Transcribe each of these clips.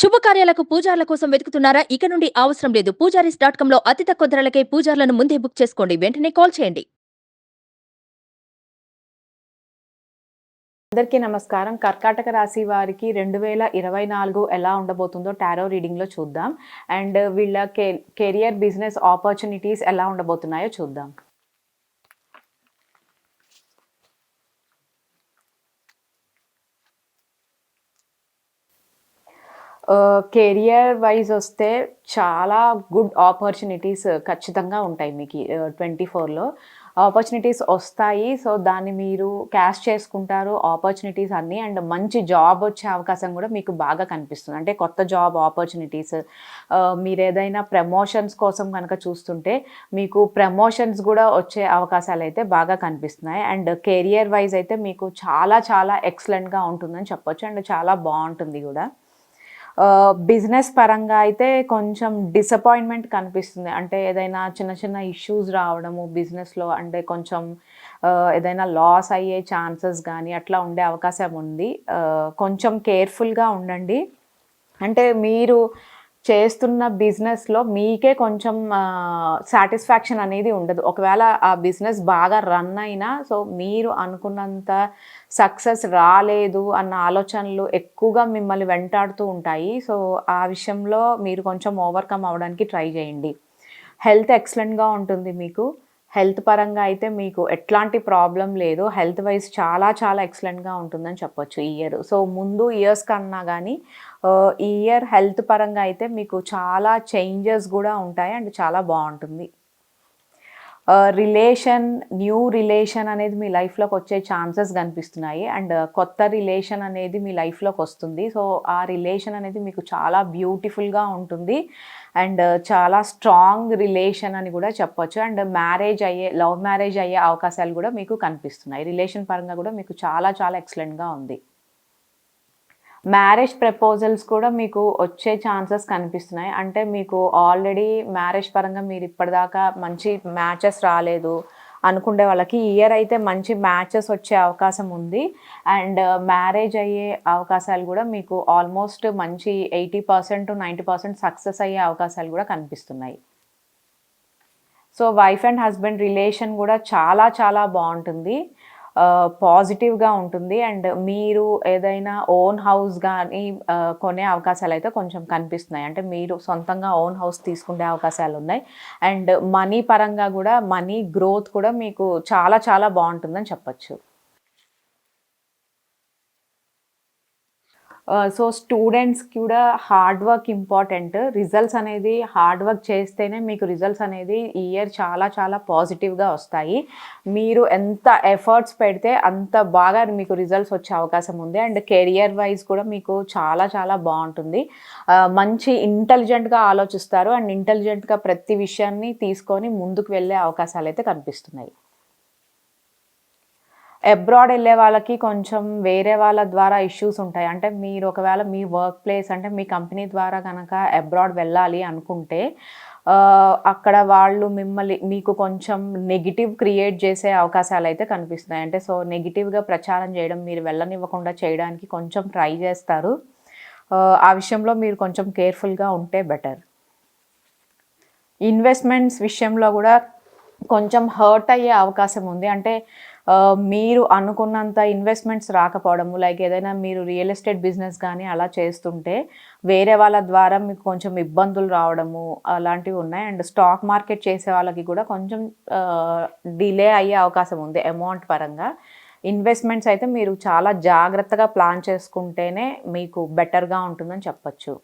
శుభకార్యాలకు పూజార్ల కోసం వెతుకుతున్నారా? ఇక నుండి అవసరం లేదు. పూజారీస్ డాట్ కామ్లో అతి తక్కువ ధరలకే పూజార్లను ముందే బుక్ చేసుకోండి. వెంటనే కాల్ చేయండి. అందరికీ నమస్కారం. కర్కాటక రాశి వారికి రెండు వేల ఇరవై నాలుగు ఎలా ఉండబోతుందో టారో రీడింగ్లో చూద్దాం. అండ్ వీళ్ళ కె కెరియర్ బిజినెస్ ఆపర్చునిటీస్ ఎలా ఉండబోతున్నాయో చూద్దాం. కెరియర్ వైజ్ వస్తే చాలా గుడ్ ఆపర్చునిటీస్ ఖచ్చితంగా ఉంటాయి మీకు ట్వంటీ ఫోర్లో ఆపర్చునిటీస్ వస్తాయి సో దాన్ని మీరు క్యాష్ చేసుకుంటారు ఆపర్చునిటీస్ అన్నీ అండ్ మంచి జాబ్ వచ్చే అవకాశం కూడా మీకు బాగా కనిపిస్తుంది. అంటే కొత్త జాబ్ ఆపర్చునిటీస్ మీరు ఏదైనా ప్రమోషన్స్ కోసం కనుక చూస్తుంటే మీకు ప్రమోషన్స్ కూడా వచ్చే అవకాశాలు అయితే బాగా కనిపిస్తున్నాయి. అండ్ కెరియర్ వైజ్ అయితే మీకు చాలా చాలా ఎక్సలెంట్గా ఉంటుందని చెప్పొచ్చు. అండ్ చాలా బాగుంటుంది కూడా. బిజినెస్ పరంగా అయితే కొంచెం డిసప్పాయింట్మెంట్ కనిపిస్తుంది. అంటే ఏదైనా చిన్న చిన్న ఇష్యూస్ రావడము బిజినెస్లో అంటే కొంచెం ఏదైనా లాస్ అయ్యే ఛాన్సెస్ కానీ అట్లా ఉండే అవకాశం ఉంది. కొంచెం కేర్ఫుల్గా ఉండండి. అంటే మీరు చేస్తున్న బిజినెస్లో మీకే కొంచెం సాటిస్ఫాక్షన్ అనేది ఉండదు. ఒకవేళ ఆ బిజినెస్ బాగా రన్ అయినా సో మీరు అనుకున్నంత సక్సెస్ రాలేదు అన్న ఆలోచనలు ఎక్కువగా మిమ్మల్ని వెంటాడుతూ ఉంటాయి. సో ఆ విషయంలో మీరు కొంచెం ఓవర్కమ్ అవ్వడానికి ట్రై చేయండి. హెల్త్ ఎక్సలెంట్గా ఉంటుంది మీకు. హెల్త్ పరంగా అయితే మీకు ఎట్లాంటి ప్రాబ్లం లేదు. హెల్త్ వైజ్ చాలా చాలా ఎక్సలెంట్గా ఉంటుందని చెప్పొచ్చు ఈ ఇయర్. సో ముందు ఇయర్స్ కన్నా కానీ ఈ ఇయర్ హెల్త్ పరంగా అయితే మీకు చాలా చేంజెస్ కూడా ఉంటాయి అండ్ చాలా బాగుంటుంది. రిలేషన్ న్యూ రిలేషన్ అనేది మీ లైఫ్లోకి వచ్చే ఛాన్సెస్ కనిపిస్తున్నాయి. అండ్ కొత్త రిలేషన్ అనేది మీ లైఫ్లోకి వస్తుంది. సో ఆ రిలేషన్ అనేది మీకు చాలా బ్యూటిఫుల్గా ఉంటుంది. అండ్ చాలా స్ట్రాంగ్ రిలేషన్ అని కూడా చెప్పొచ్చు. అండ్ మ్యారేజ్ అయ్యే లవ్ మ్యారేజ్ అయ్యే అవకాశాలు కూడా మీకు కనిపిస్తున్నాయి. రిలేషన్ పరంగా కూడా మీకు చాలా చాలా ఎక్సలెంట్గా ఉంది. మ్యారేజ్ ప్రపోజల్స్ కూడా మీకు వచ్చే ఛాన్సెస్ కనిపిస్తున్నాయి. అంటే మీకు ఆల్రెడీ మ్యారేజ్ పరంగా మీరు ఇప్పటిదాకా మంచి మ్యాచెస్ రాలేదు అనుకునే వాళ్ళకి ఇయర్ అయితే మంచి మ్యాచెస్ వచ్చే అవకాశం ఉంది. అండ్ మ్యారేజ్ అయ్యే అవకాశాలు కూడా మీకు ఆల్మోస్ట్ మంచి eighty percent ninety percent success అయ్యే అవకాశాలు కూడా కనిపిస్తున్నాయి. So wife and husband relation కూడా చాలా చాలా బాగుంటుంది. పాజిటివ్గా ఉంటుంది. అండ్ మీరు ఏదైనా ఓన్ హౌస్ కానీ కొనే అవకాశాలు అయితే కొంచెం కనిపిస్తున్నాయి. అంటే మీరు సొంతంగా ఓన్ హౌస్ తీసుకునే అవకాశాలు ఉన్నాయి అండ్ మనీ పరంగా కూడా మనీ గ్రోత్ కూడా మీకు చాలా చాలా బాగుంటుందని చెప్పచ్చు. Uh, సో స్టూడెంట్స్కి కూడా హార్డ్ వర్క్ ఇంపార్టెంట్ రిజల్ట్స్ అనేది హార్డ్ వర్క్ చేస్తేనే మీకు రిజల్ట్స్ అనేది ఈ ఇయర్ చాలా చాలా పాజిటివ్గా వస్తాయి. మీరు ఎంత ఎఫర్ట్స్ పెడితే అంత బాగా మీకు రిజల్ట్స్ వచ్చే అవకాశం ఉంది. అండ్ కెరియర్ వైజ్ కూడా మీకు చాలా చాలా బాగుంటుంది. Uh, మంచి ఇంటెలిజెంట్గా ఆలోచిస్తారు. అండ్ ఇంటెలిజెంట్గా ప్రతి విషయాన్ని తీసుకొని ముందుకు వెళ్ళే అవకాశాలు అయితే కనిపిస్తున్నాయి. అబ్రాడ్ వెళ్ళే వాళ్ళకి కొంచెం వేరే వాళ్ళ ద్వారా ఇష్యూస్ ఉంటాయి. అంటే మీరు ఒకవేళ మీ వర్క్ ప్లేస్ అంటే మీ కంపెనీ ద్వారా కనుక అబ్రాడ్ వెళ్ళాలి అనుకుంటే అక్కడ వాళ్ళు మిమ్మల్ని మీకు కొంచెం నెగిటివ్ క్రియేట్ చేసే అవకాశాలు అయితే కనిపిస్తున్నాయి. అంటే సో నెగిటివ్గా ప్రచారం చేయడం మీరు వెళ్ళనివ్వకుండా చేయడానికి కొంచెం ట్రై చేస్తారు. ఆ విషయంలో మీరు కొంచెం కేర్ఫుల్గా ఉంటే బెటర్ ఇన్వెస్ట్మెంట్స్ విషయంలో కూడా కొంచెం హర్ట్ అయ్యే అవకాశం ఉంది. అంటే మీరు అనుకున్నంత ఇన్వెస్ట్మెంట్స్ రాకపోవడము లైక్ ఏదైనా మీరు రియల్ ఎస్టేట్ బిజినెస్ కానీ అలా చేస్తుంటే వేరే వాళ్ళ ద్వారా మీకు కొంచెం ఇబ్బందులు రావడము అలాంటివి ఉన్నాయి. అండ్ స్టాక్ మార్కెట్ చేసే వాళ్ళకి కూడా కొంచెం డిలే అయ్యే అవకాశం ఉంది అమౌంట్ పరంగా. ఇన్వెస్ట్మెంట్స్ అయితే మీరు చాలా జాగ్రత్తగా ప్లాన్ చేసుకుంటేనే మీకు బెటర్గా ఉంటుందని చెప్పచ్చు.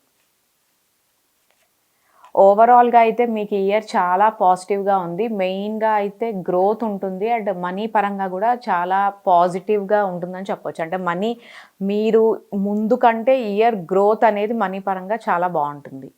ఓవరాల్గా అయితే మీకు ఇయర్ చాలా పాజిటివ్గా ఉంది. మెయిన్గా అయితే గ్రోత్ ఉంటుంది అండ్ మనీ పరంగా కూడా చాలా పాజిటివ్గా ఉంటుందని చెప్పొచ్చు. అంటే మనీ మీరు ముందు కంటే ఇయర్ గ్రోత్ అనేది మనీ పరంగా చాలా బాగుంటుంది.